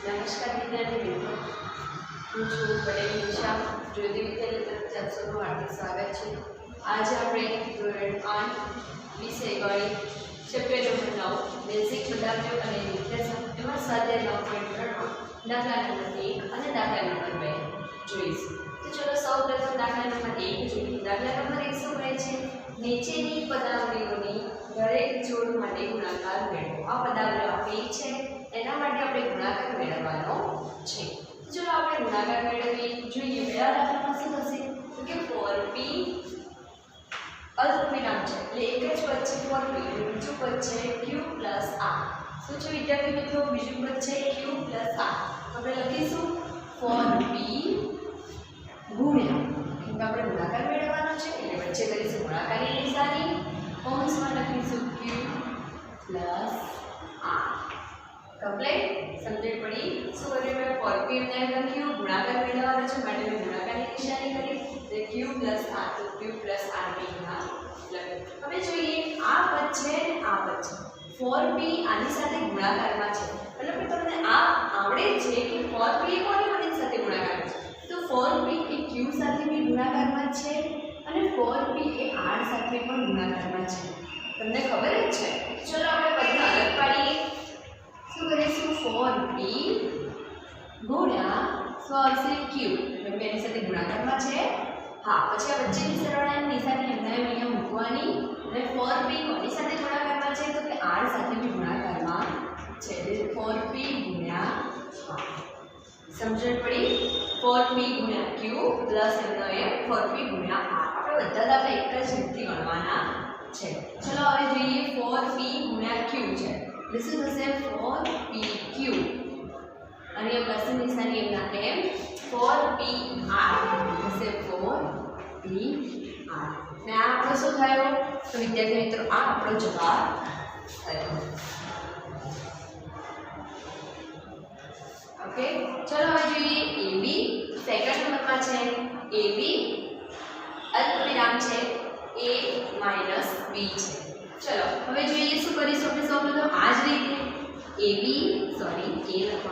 નમસ્કાર વિદ્યાર્થી મિત્રો હું છું પટેલ નિશા જ્યોતિ વિદ્યાલય તરફથી આપ હાર્દિક સ્વાગત છે આજે આપણે ધોરણ આઠ વિષય ગણિત ચેપ્ટર નંબર નવ બેઝિક પદાર્થો અને નિત્યસમ એમાં સાથે નવ પોઈન્ટ ત્રણમાં દાખલા નંબર એક અને દાખલા નંબર બે જોઈશું તો ચલો સૌ પ્રથમ દાખલા નંબર એક જોઈએ દાખલા નંબર એક શું કહે છે નીચેની પદાવલીઓની દરેક જોડ માટે ગુણાકાર મેળવો આ પદાવલીઓ આપેલી છે એના માટે આપણે ગુણાકાર મેળવવાનો છે ચલો આપણે ગુણાકાર મેળવીએ જોઈએ પહેલા દાખલામાં શું થશે તો કે ફોર પી અલ્પવિરામ છે એટલે એક જ પદ છે ફોર પી બીજું પદ છે ક્યુ પ્લસ આર શું છે વિદ્યાર્થી મિત્રો બીજું પદ છે ક્યુ પ્લસ આર આપણે લખીશું ફોર પી ગુણ્યા એમાં આપણે ગુણાકાર મેળવવાનો છે એટલે વચ્ચે કરીશું ગુણાકારની નિશાની કૌંસમાં લખીશું ક્યુ પ્લસ કમ્પ્લેટ સમજણ પડી શું કર્યું મેં ફોર ક્યુબ નાઇન લખ્યું ગુણાકાર મેળવવાનો છે માટે મેં ગુણાકારની નિશાની કરી એટલે ક્યુ પ્લસ આર તો ક્યુ પ્લસ આર મેં લખ્યું હવે જોઈએ આ પદ છે આ પદ ફોર બી આની સાથે ગુણાકારમાં છે મતલબ કે તમને આ આવડે છે કે ફોર પી કોની કોની સાથે ગુણાકાર છે તો ફોર બી એ ક્યુ સાથે બી ગુણાકારમાં છે અને ફોર બી એ આર સાથે પણ ગુણાકારમાં છે તમને ખબર જ છે ચલો આપણે બધા અલગ પાડીએ p * gora 16 q મે પેની સાથે ગુણાકારમાં છે હા પછી આ બચ્ચેની સરવાળા અને નિશાની એમને અહીંયા લખવાની એટલે 4p ની સાથે ગુણાકારમાં છે તો કે r સાથે પણ ગુણાકારમાં છે એટલે 4p * q સબ્જેક્ટ પડી 4p * q + n m 4p * r તો બધાનો આપણે એક જ જમથી ગણવાના છે ચલો હવે જોઈએ 4p * q છે This is the same as અને પ્લસની નિશાની એમના એમ ફોર પી આર થશે ફોર પી આર ને આ આપણો શું થયો તો વિદ્યાર્થી મિત્રો આ આપણો જવાબ થયો ઓકે ચલો હવે જોઈએ એ બી સેકન્ડ નંબરમાં છે એ બી વિરામ છે એ માઇનસ બી છે ચલો હવે જોઈએ શું કરીશું આપણે સૌ પ્રથમ આ જ રીતે ab सॉरी a લખવા છે ab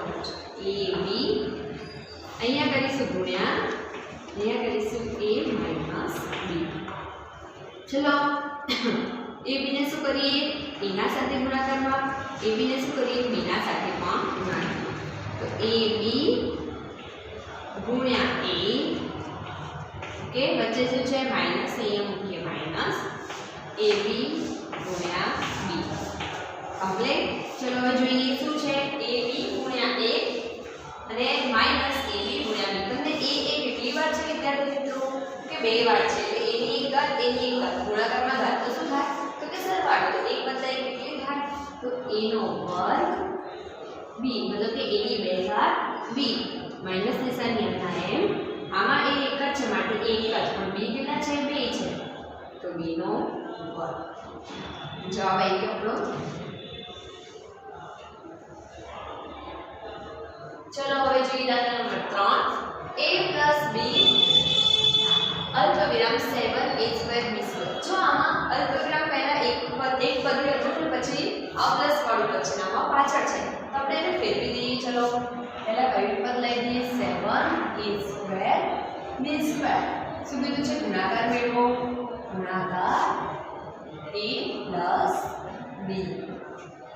અહીંયા કરીશું ગુણ્યા અહીંયા કરીશું a - b ચલો ab ને શું કરીએ a ના સાથે गुणा करना ab ને શું કરીએ b ના સાથેમાં ના તો ab ગુણ્યા a ओके बच्चे जो छे - a * a =- ab * b complete ચલો હવે જોઈએ શું છે એ બી ગુણ્યા એ અને માઇનસ એ બી ગુણ્યા તમને એ એ કેટલી વાર છે વિદ્યાર્થી મિત્રો કે બે વાર છે એટલે એની એક એની એક ઘાત ગુણાકારમાં ઘાત તો શું થાય તો કે સરવાળો તો એક વત્તા એક કેટલી થાય તો એનો વર્ગ બી મતલબ કે એની બે ઘાત બી માઇનસ નિશાની અંદર એમ આમાં એ એક જ છે માટે એક જ પણ બી કેટલા છે બે છે તો બીનો વર્ગ જવાબ આવી ગયો આપણો ચલો હવે જોઈએ દાખલા નંબર 3 a b અલ્પવિરામ 7 a2 b2 જો આમાં અલ્પવિરામ પહેલા એક પર એક પદ હતું પછી આ પ્લસ વાળું પદ છે પાછળ છે તો આપણે એને ફેરવી દઈએ ચલો પહેલા કયું પદ લઈ દઈએ 7 a2 b2 શું બીજું છે ગુણાકાર મેળવો ગુણાકાર a b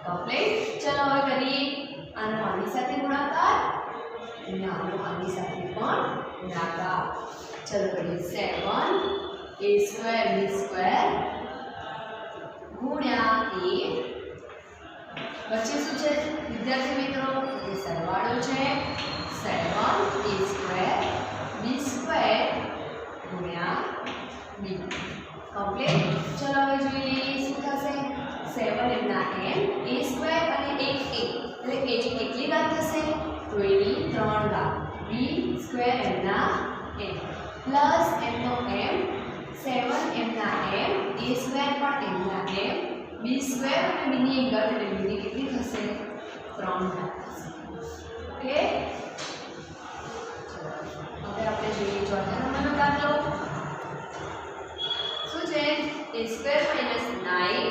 કમ્પ્લીટ ચલો હવે કરીએ ಇನ್ನ ಒಂದು ಆದಿ ಸಮಪಣ ಲಾಗ ಚಲೋ ಬಿ 7 a² b² ಗುಣ a ಬಚ್ಚು ಸುಚ ವಿದ್ಯಾರ್ಥಿ ಮಿತ್ರೋ ತೇ ಸರ್ವಾ โล ಚೇ 7 a² b² ಗುಣ b ಕಂಪ್ಲೀಟ್ ಚಲೋ ಬಿ ಜೋಯಿ ಲೇಸೇ ಸೆವೆನ್ ಎನ್ನ ಎ a² ಅನೆ 1 a ಅಂದ್ರೆ a ಇಕ್ಕೆ ಎಷ್ಟು ನೋಡ್ದಾ ಬಿ ಸ್ಕ್ವೇರ್ ಎನ್ನ ಎನ್ પ્લસ એમનો એમ સેવન એમના એમ એ સ્ક્વેર પણ એમના એમ બી સ્ક્વેર અને બીની એંગલ એટલે બીની કેટલી થશે ત્રણ ઓકે હવે આપણે જોઈએ ચોથા નંબરનો દાખલો શું છે A square minus nine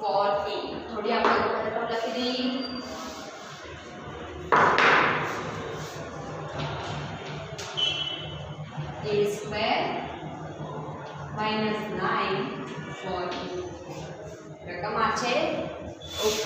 four એ થોડી આપણે લખી દઈએ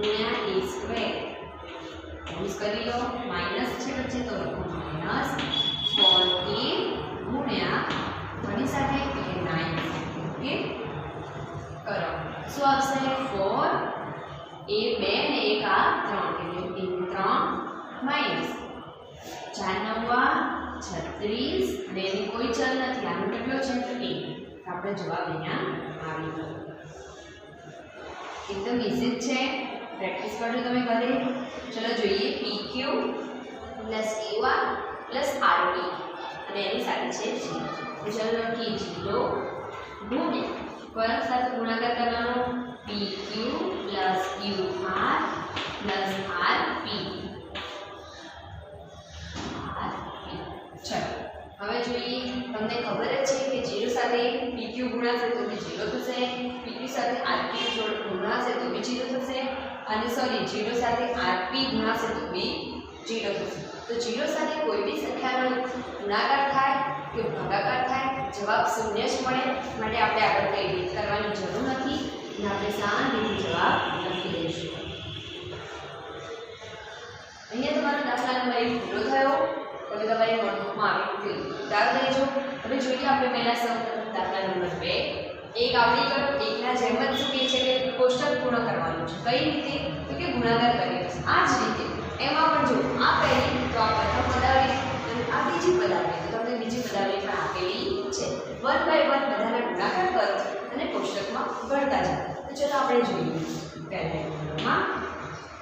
ગુણ્યા એ સ્ક્વેર યુઝ કરી લો માઇનસ છે વચ્ચે તો લખો માઇનસ ફોર એ ગુણ્યા કોની સાથે કે નાઇન ઓકે કરો શું આવશે ફોર એ બે ને એક આ ત્રણ એટલે એક ત્રણ માઇનસ ચાર નવા છત્રીસ ને એની કોઈ ચલ નથી આનો કેટલો છે તો એક આપણે જવાબ અહીંયા આવી ગયો એકદમ ઇઝી જ છે પ્રેક્ટિસ કરજો તમે ઘરે ચલો જોઈએ P Q plus Q R plus R T અને એની સાથે છે જી ચલો લખીએ જીરો ગુણ્યા કોના સાથે ગુણાકાર કરવાનો P Q plus Q R plus R P ચલો હવે જોઈએ તમને ખબર જ છે કે જીરો સાથે પી ક્યુ ગુણાશે તો બી જીરો થશે પીક્યુ સાથે આરપી જોડ ગુણાશે તો બી જીરો થશે અને સોરી જીરો સાથે આરપી ગુણાશે તો બી જીરો થશે તો જીરો સાથે કોઈ બી સંખ્યાનો ગુણાકાર થાય કે ભાગાકાર થાય જવાબ શૂન્ય જ મળે માટે આપણે આગળ કંઈ રીત કરવાની જરૂર નથી અને આપણે શાંતિથી જવાબ લખી દઈશું અહીંયા તમારો દાખલા નંબર એક પૂરો થયો હવે તમારી નોટબુકમાં આવી ઉતાર દેજો હવે જોઈએ આપણે પહેલાં સૌ દાખલા નંબર બે એક આવડી કરો એકના જેમ જ શું કહે છે કે કોષ્ટક પૂર્ણ કરવાનું છે કઈ રીતે તો કે ગુણાકાર કરીએ આ જ રીતે એમાં પણ જો આ પહેલી તો આ પ્રથમ પદાવલી અને આ બીજી પદાવલી તો તમને બીજી પદાવલી પણ આપેલી છે વન બાય વન બધાના ગુણાકાર કરો અને કોષ્ટકમાં ભણતા જાઓ તો ચલો આપણે જોઈએ પહેલામાં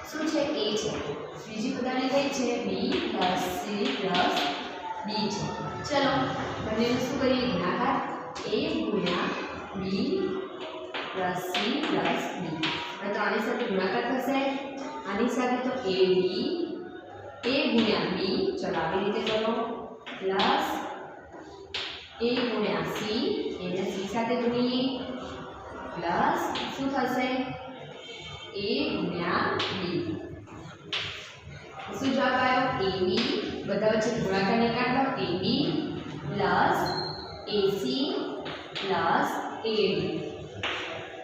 શું છે એ છે બીજી પદાવલી કઈ છે B plus C plus D છે ચલો બંનેનું શું કરીએ ગુણાકાર એ ગુણ્યા B plus C plus B मैं तो आने साथ तो गुणाकार कर सकते आने साथ तो ए बी ए गुणिया बी चलो आगे नीचे चलो प्लस ए गुणिया सी एने सी साथ गुणिए प्लस शू थे ए गुणिया बी शू जवाब आया ए बी बता वे गुणाकार निकाल दो तो A B plus A C plus eleven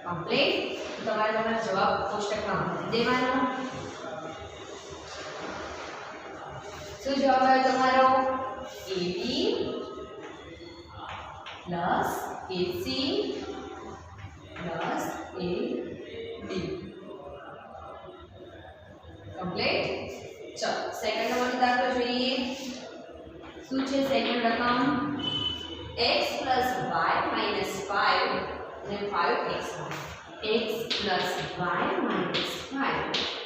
complete તમારે તમારો જવાબ કોષ્ટકમાં મૂકી દેવાનો શું જવાબ આવ્યો તમારો A B plus A C plus A D complete ચલો સેકન્ડ નંબરનો દાખલો જોઈએ શું છે સેકન્ડ રકમ x plus y minus 5 અને 5xy x plus y minus 5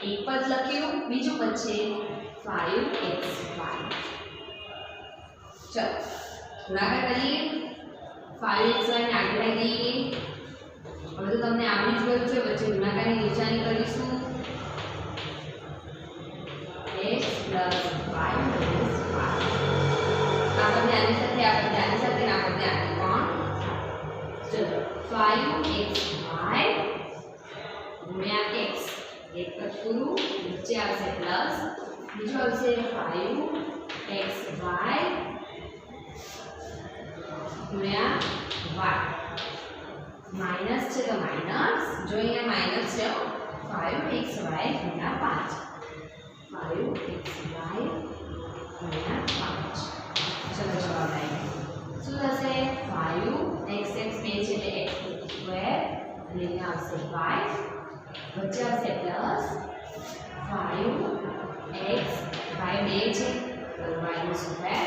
એક પદ લખ્યું બીજું પદ છે 5xy ચલો ગુણાકાર કરીએ 5xy ને આગળ લઈએ હવે તો તમને આવડી જ ગયું છે વચ્ચે ગુણાકારની નિશાની કરીશું x plus तो आयु एक्स वाय ગુણ્યા એક્સ એક પદ પૂરું નીચે આવશે પ્લસ બીજો આવશે ફાઈવ એક્સ વાય ગુણ્યા વાય માઇનસ છે તો માઇનસ જો અહીંયા માઇનસ છે ફાઈવ એક્સ વાય ગુણ્યા પાંચ ફાઈવ એક્સ વાય ગુણ્યા પાંચ પચાસ પ્લસ ફાઈવ એક્સ વાય બે છે તો વાયનો સ્ક્વેર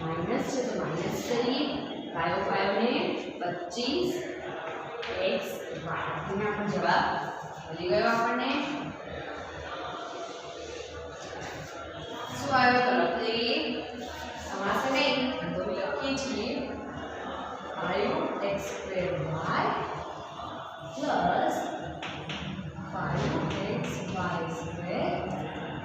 માઇનસ છે તો માઇનસ કરીએ ફાઈવ ફાઈવને પચીસ એક્સ વાય એના આપણો જવાબ મળી ગયો આપણને શું આવ્યો તો લખી દઈએ સમાસ નહીં તો લખીએ છીએ five X square Y plus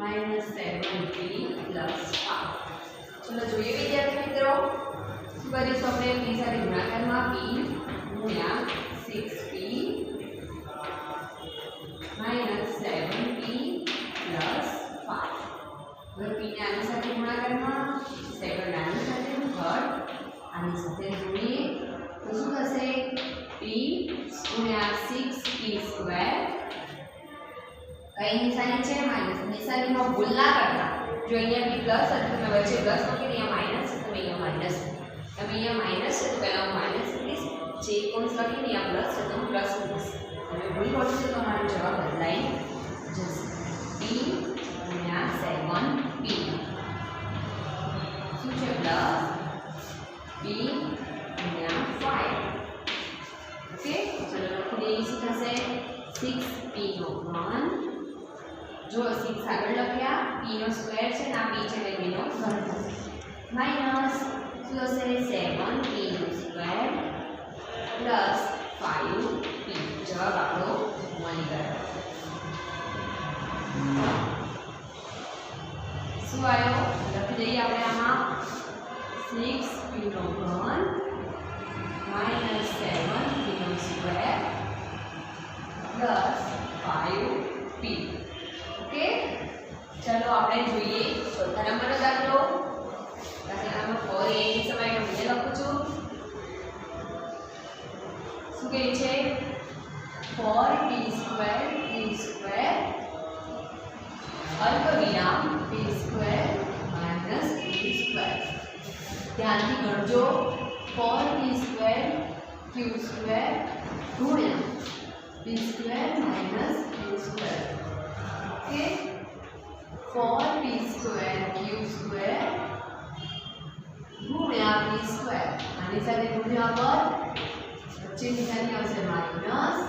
minus seventy plus ચલો જોઈએ વિદ્યાર્થી મિત્રો શું કરીશું આપણે એમની સાથે ગુણાકારમાં પી ગુણ્યા six P minus seven P plus five હવે પીને આની સાથે ગુણાકારમાં સેવન આની સાથે થર્ડ આની સાથે જોડીએ તો શું થશે પી ગુણ્યા સિક્સ પી સ્ક્વેર કઈ નિશાની છે માઇનસ નિશાનીનો ભૂલ ના કરતા જો અહીંયા બી પ્લસ હતું તમે વચ્ચે પ્લસ મૂકી અહીંયા માઇનસ તમે અહીંયા માઇનસ તમે અહીંયા માઇનસ છે તો પહેલાં હું માઇનસ મૂકીશ જે એક કોન્સ લખીને અહીંયા પ્લસ છે તો હું પ્લસ મૂકીશ તમે ભૂલ પડશે તો મારો જવાબ બદલાઈ જશે ડી ગુણ્યા સેવન બી શું છે પ્લસ બી ગુણ્યા ફાઈવ ઓકે ચલો લખી દઈએ શું થશે સિક્સ પીનો ઘન જો શિક્ષક આગળ લખ્યા p નો સ્ક્વેર છે ને a p છે ને b નો ઘન છે માઈનસ 0 7 p 9 પ્લસ 5 p જબ આપણો માંગાય સુ આયો લખી દઈએ આપણે આમાં 6 p 2 - 7 p 2 + 10 5 p चलो आपने જોઈએ સ કોનો નંબર નો દાખલો આપણે આમાં ફોર એ સમીકરણ મે લખું છું સુ કે છે 4^2 3^2 અલ્પવિરામ 3^2 - 3^2 ધ્યાનથી ગજો 4^2 q^2 દોર્યા 3^2 - 3^2 okay four B square Q square गुणिया B square आनी साथ गुणिया पर चिन्हनी आ minus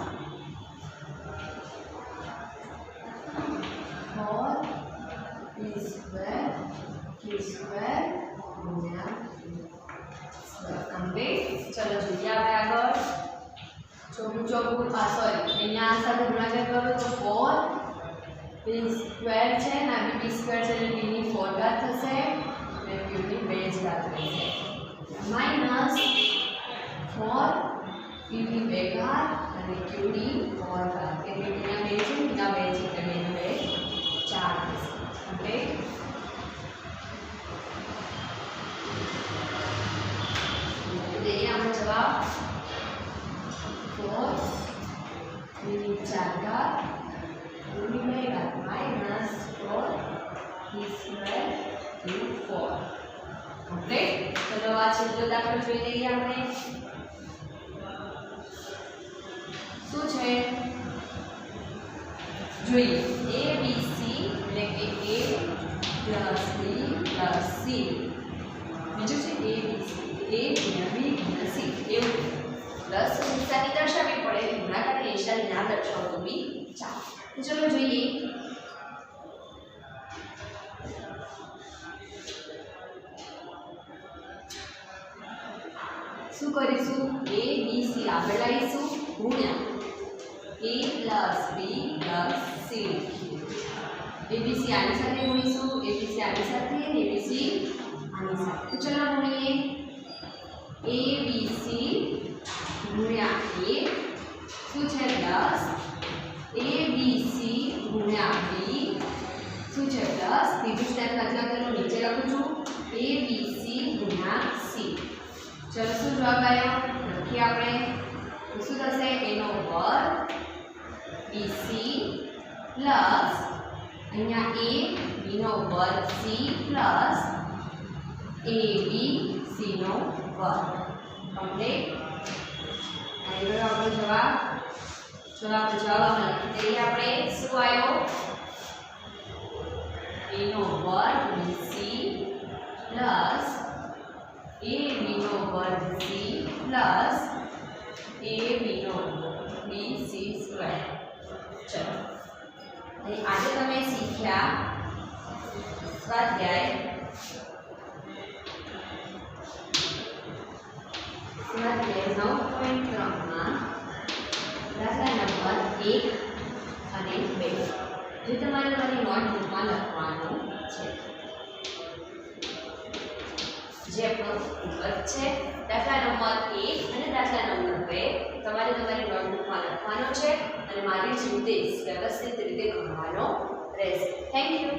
four B square Q square गुणिया चलो जुड़िए आगे चौबीस चौबीस पास अँ करो तो फोर b स्क्वायर है ना b स्क्वायर से b की 4 का થશે અને q ની 2 દાખલ થશે માઈનસ 4 q ની બેકાર અને q ઓર કારણ કે b નીયા બે છે તો 24 ઓકે તો દેહી આમો જવાબ 4 3 4 કા unified by minus 4 e square root 4 okay તો જો આ છેલ્લો દાખલો જોઈ લઈએ આપણે શું છે જોઈએ એ બી સી એટલે કે a plus b plus c બીજું છે એ બી સી તો ચલો જોઈએ સુ કરીશું a b c આગળ લઈશું ગુણા a + b + c b c આની સાથે લઈશું a b c આની સાથે અને b c આની સાથે ચલો ગુણીએ a b c ગુણ્યા a સુ છે + એ બી સી ગુણ્યા બી શું છે પ્લસ ત્રીજું સ્ટેપ દાખલા કરો નીચે લખું છું એ બી સી ગુણ્યા સી ચલો શું જવાબ આવ્યો લખીએ આપણે શું થશે એનો વર્ગ બી સી પ્લસ અહીંયા એ બીનો વર્ગ સી પ્લસ એ બી સીનો વર્ગ કમ્પ્લીટ આવી ગયો આપણો જવાબ तो आप चले मैं चलिए आपे शुरू आयो a નો વર્ગ c + ab નો વર્ગ c + ab નો અંબર bc² ચલો અને આજે તમે શીખ્યા સ્વાધ્યાય સ્વાધ્યાય 23 માં પ્રશ્ન નંબર એક અને બે જે તમારે મને બુકમાં લખવાનું છે જે પણ ઉપજ છે દાખલા નંબર એક અને દાખલા નંબર બે તમારે તમારી બુકમાં લખવાનો છે અને મારી જ વ્યવસ્થિત રીતે ગણવાનો રહેશે થેન્ક યુ